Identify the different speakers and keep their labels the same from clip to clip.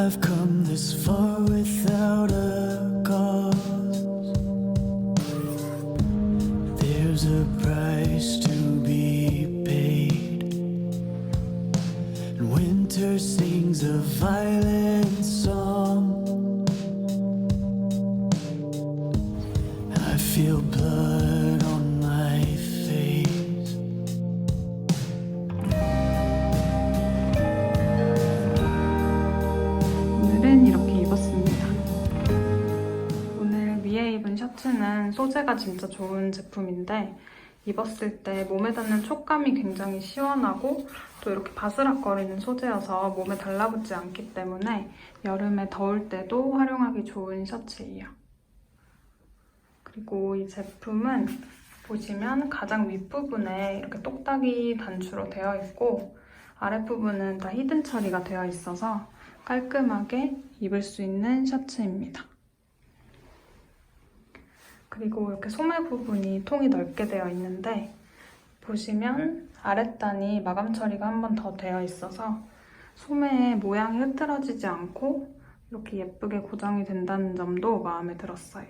Speaker 1: I've come this far without
Speaker 2: 소재가 진짜 좋은 제품인데 입었을 때 몸에 닿는 촉감이 굉장히 시원하고 또 이렇게 바스락거리는 소재여서 몸에 달라붙지 않기 때문에 여름에 더울 때도 활용하기 좋은 셔츠예요. 그리고 이 제품은 보시면 가장 윗부분에 이렇게 똑딱이 단추로 되어 있고 아랫부분은 다 히든 처리가 되어 있어서 깔끔하게 입을 수 있는 셔츠입니다. 그리고 이렇게 소매 부분이 통이 넓게 되어 있는데 보시면 아랫단이 마감 처리가 한 번 더 되어 있어서 소매의 모양이 흐트러지지 않고 이렇게 예쁘게 고정이 된다는 점도 마음에 들었어요.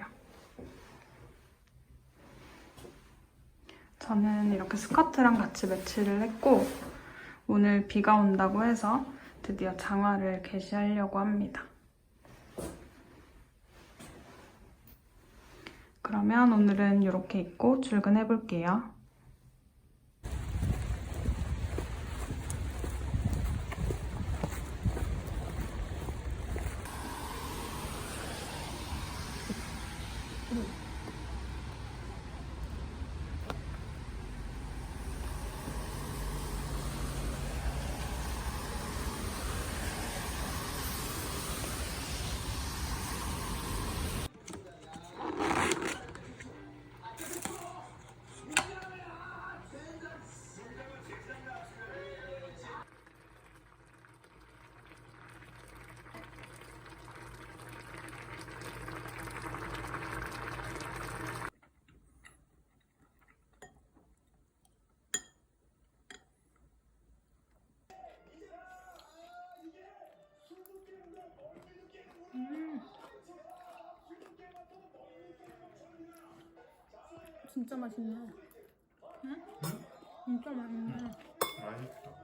Speaker 2: 저는 이렇게 스커트랑 같이 매치를 했고 오늘 비가 온다고 해서 드디어 장화를 개시하려고 합니다. 그러면 오늘은 이렇게 입고 출근해 볼게요. 진짜 맛있네. 응? 진짜 맛있네.
Speaker 3: 맛있다.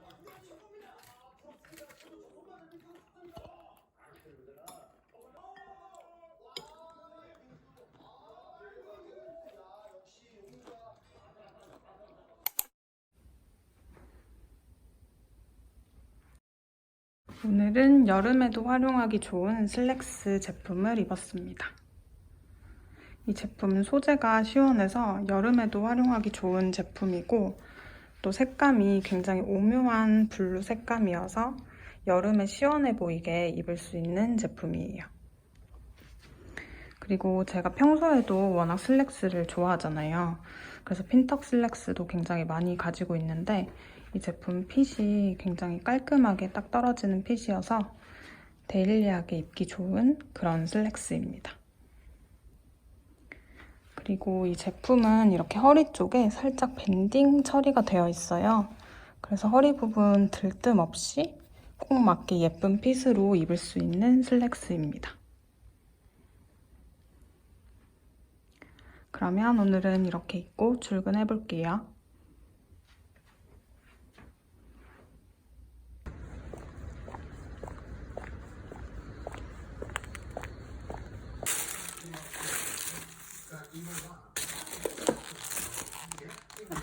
Speaker 2: 오늘은 여름에도 활용하기 좋은 슬랙스 제품을 입었습니다. 이 제품은 소재가 시원해서 여름에도 활용하기 좋은 제품이고 또 색감이 굉장히 오묘한 블루 색감이어서 여름에 시원해 보이게 입을 수 있는 제품이에요. 그리고 제가 평소에도 워낙 슬랙스를 좋아하잖아요. 그래서 핀턱 슬랙스도 굉장히 많이 가지고 있는데 이 제품 핏이 굉장히 깔끔하게 딱 떨어지는 핏이어서 데일리하게 입기 좋은 그런 슬랙스입니다. 그리고 이 제품은 이렇게 허리 쪽에 살짝 밴딩 처리가 되어 있어요. 그래서 허리 부분 들뜸 없이 꼭 맞게 예쁜 핏으로 입을 수 있는 슬랙스입니다. 그러면 오늘은 이렇게 입고 출근해 볼게요.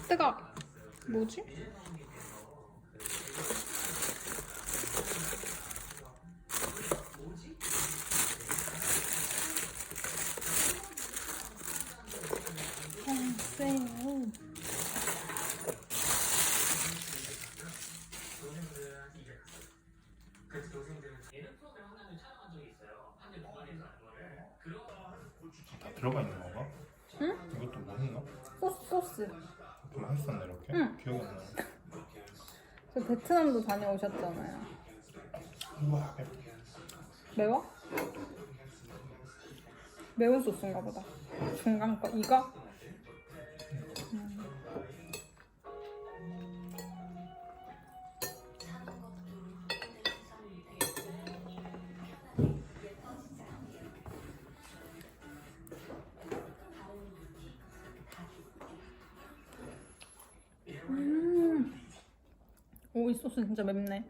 Speaker 2: 뜨거. 뭐지? 아.
Speaker 3: 다 들어가 있는 건가?
Speaker 2: 응?
Speaker 3: 이것도 뭐했나?
Speaker 2: 소스 소스.
Speaker 3: 좀 했었네 이렇게?
Speaker 2: 응.
Speaker 3: 기억이 안 나.
Speaker 2: 저 베트남도 다녀오셨잖아요.
Speaker 3: 우와
Speaker 2: 매워? 매운 소스인가 보다. 중간 거 이거? 오, 이 소스 진짜 맵네.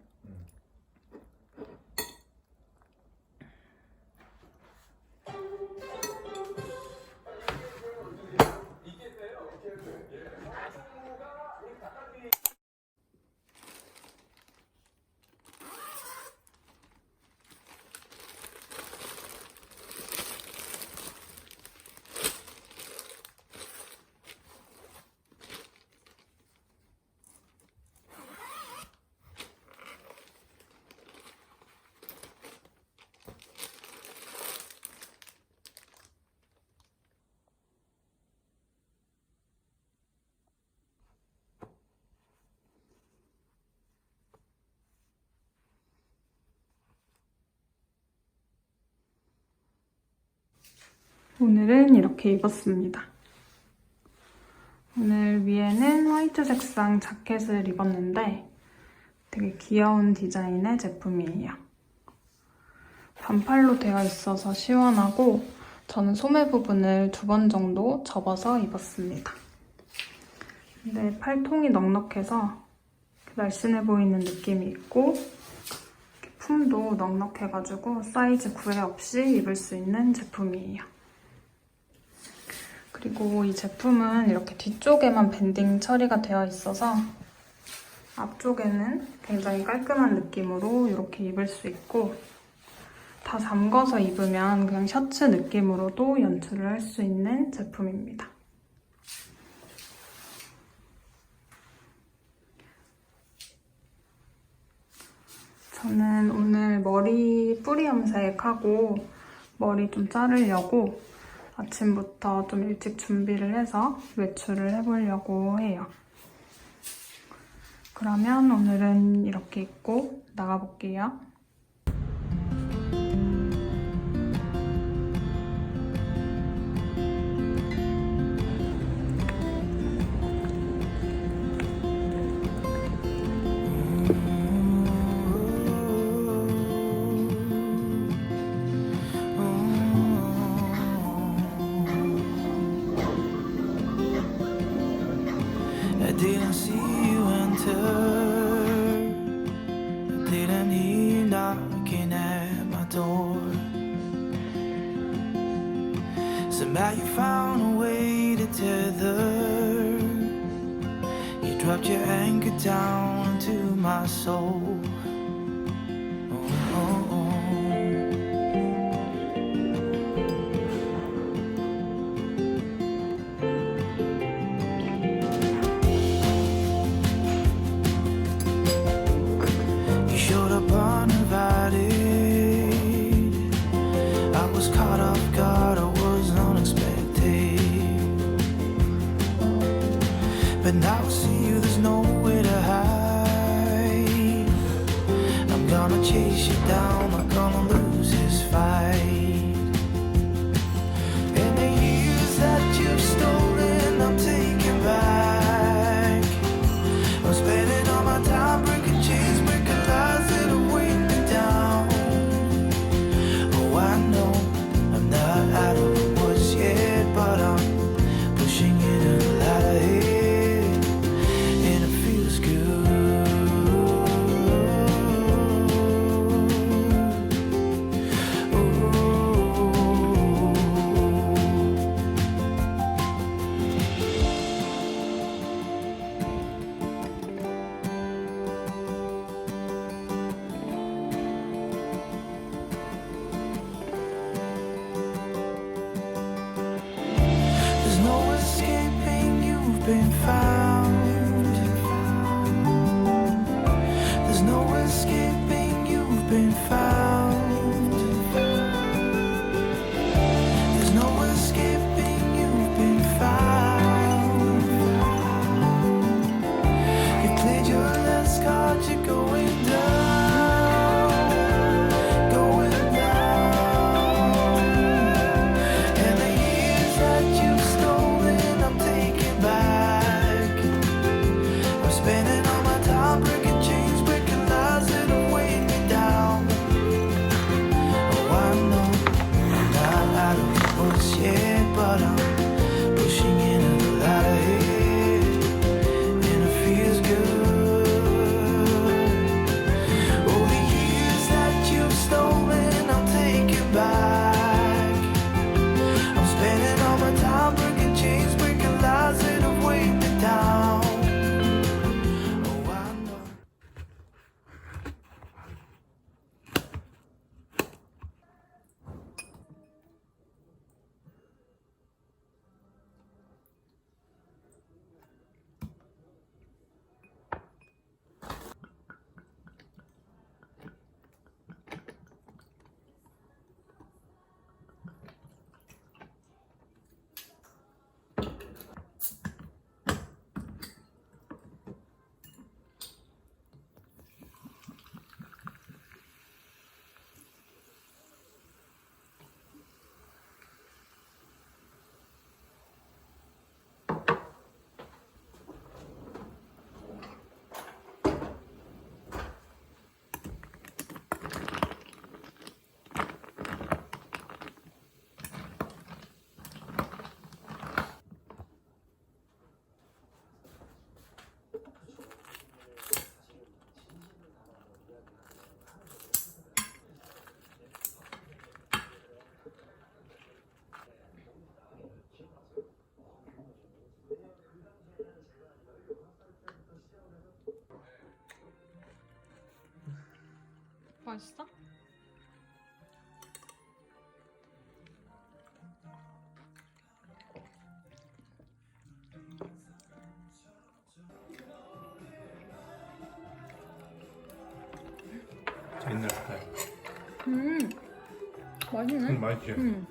Speaker 2: 오늘은 이렇게 입었습니다. 오늘 위에는 화이트 색상 자켓을 입었는데 되게 귀여운 디자인의 제품이에요. 반팔로 되어 있어서 시원하고 저는 소매 부분을 두 번 정도 접어서 입었습니다. 근데 팔통이 넉넉해서 날씬해 보이는 느낌이 있고 품도 넉넉해가지고 사이즈 구애 없이 입을 수 있는 제품이에요. 그리고 이 제품은 이렇게 뒤쪽에만 밴딩 처리가 되어 있어서 앞쪽에는 굉장히 깔끔한 느낌으로 이렇게 입을 수 있고 다 잠궈서 입으면 그냥 셔츠 느낌으로도 연출을 할 수 있는 제품입니다. 저는 오늘 머리 뿌리 염색하고 머리 좀 자르려고 아침부터 좀 일찍 준비를 해서 외출을 해보려고 해요. 그러면 오늘은 이렇게 입고 나가볼게요.
Speaker 1: Anchor down to my soul. 맛있어? 제 옛날 스타일. 음, 맛있네. 음, 맛있지? 음.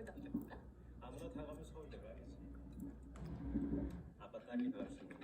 Speaker 2: 서울 다녀
Speaker 3: 아무나 다 가면
Speaker 2: 서울 내가
Speaker 3: 겠지. 아빠
Speaker 2: 딸이 가수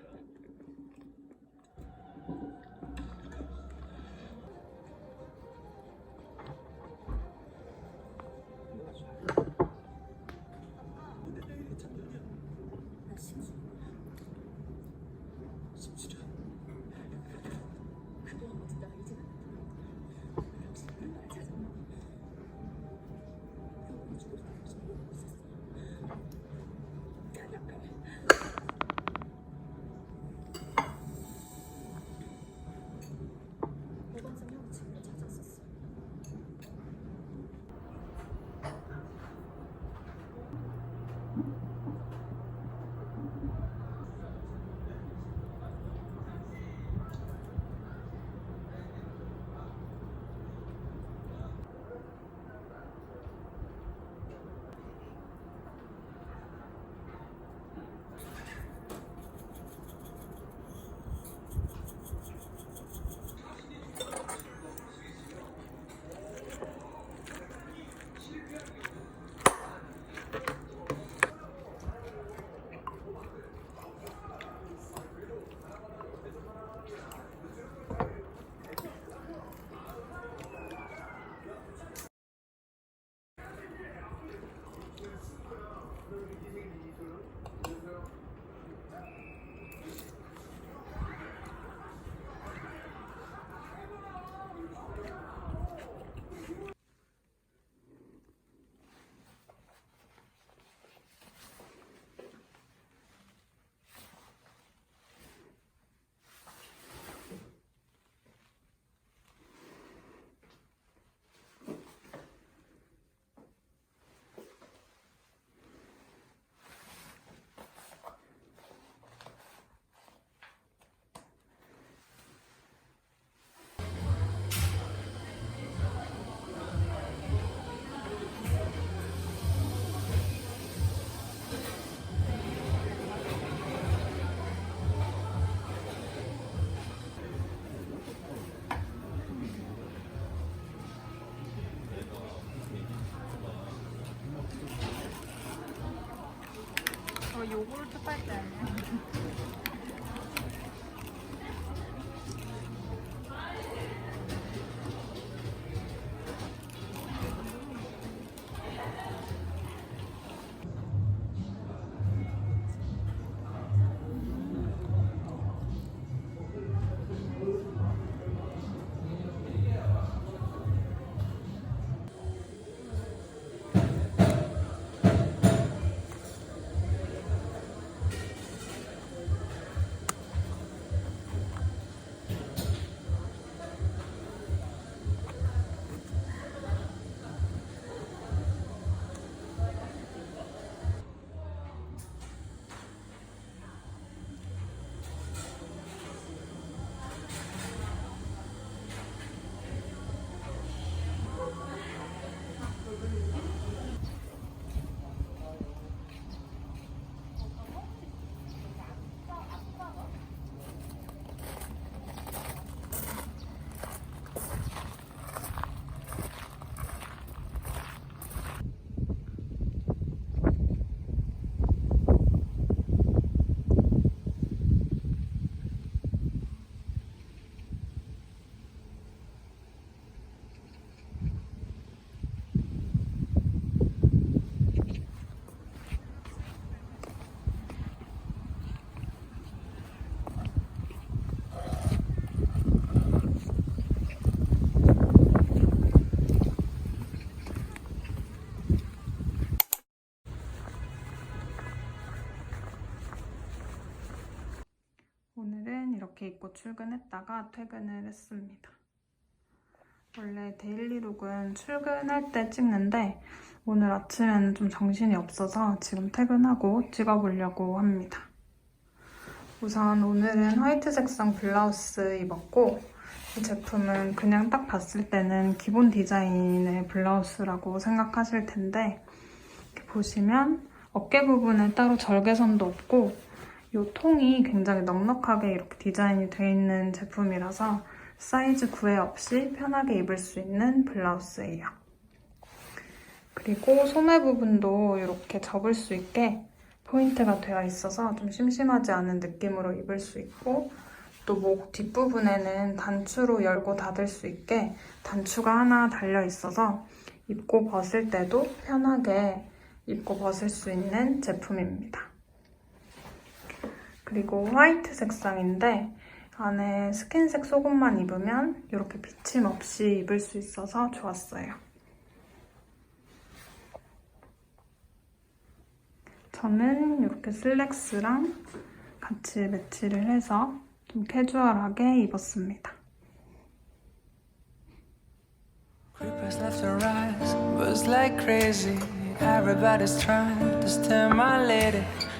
Speaker 2: 이렇게 입고 출근했다가 퇴근을 했습니다. 원래 데일리룩은 출근할 때 찍는데 오늘 아침에는 좀 정신이 없어서 지금 퇴근하고 찍어보려고 합니다. 우선 오늘은 화이트 색상 블라우스 입었고 이 제품은 그냥 딱 봤을 때는 기본 디자인의 블라우스라고 생각하실 텐데 보시면 어깨 부분에 따로 절개선도 없고 이 통이 굉장히 넉넉하게 이렇게 디자인이 되어 있는 제품이라서 사이즈 구애 없이 편하게 입을 수 있는 블라우스예요. 그리고 소매 부분도 이렇게 접을 수 있게 포인트가 되어 있어서 좀 심심하지 않은 느낌으로 입을 수 있고 또 목 뒷부분에는 단추로 열고 닫을 수 있게 단추가 하나 달려 있어서 입고 벗을 때도 편하게 입고 벗을 수 있는 제품입니다. 그리고 화이트 색상인데 안에 스킨색 속옷만 입으면 이렇게 비침 없이 입을 수 있어서 좋았어요. 저는 이렇게 슬랙스랑 같이 매치를 해서 좀 캐주얼하게 입었습니다.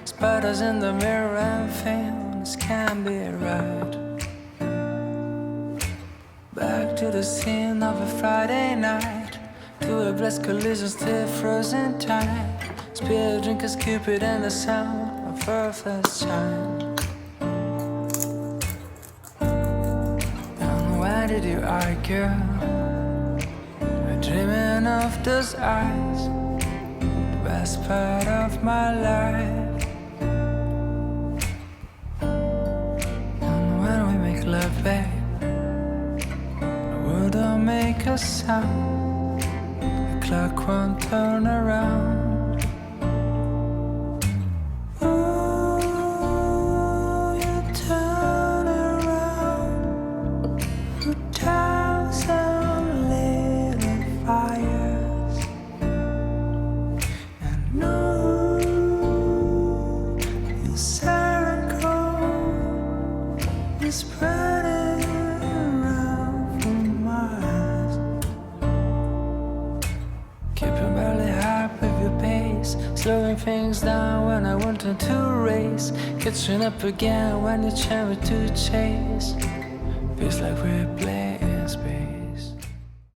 Speaker 4: Spiders in the mirror and things can't be right. Back to the scene of a Friday night. To a blessed collision, still frozen tight. Spill drinkers, Cupid, and the sound of her first chime. And why did you argue? Dreaming of those eyes, the best part of my life. Make sound. The clock won't turn around. Up again when you try to chase. Feels like we're playing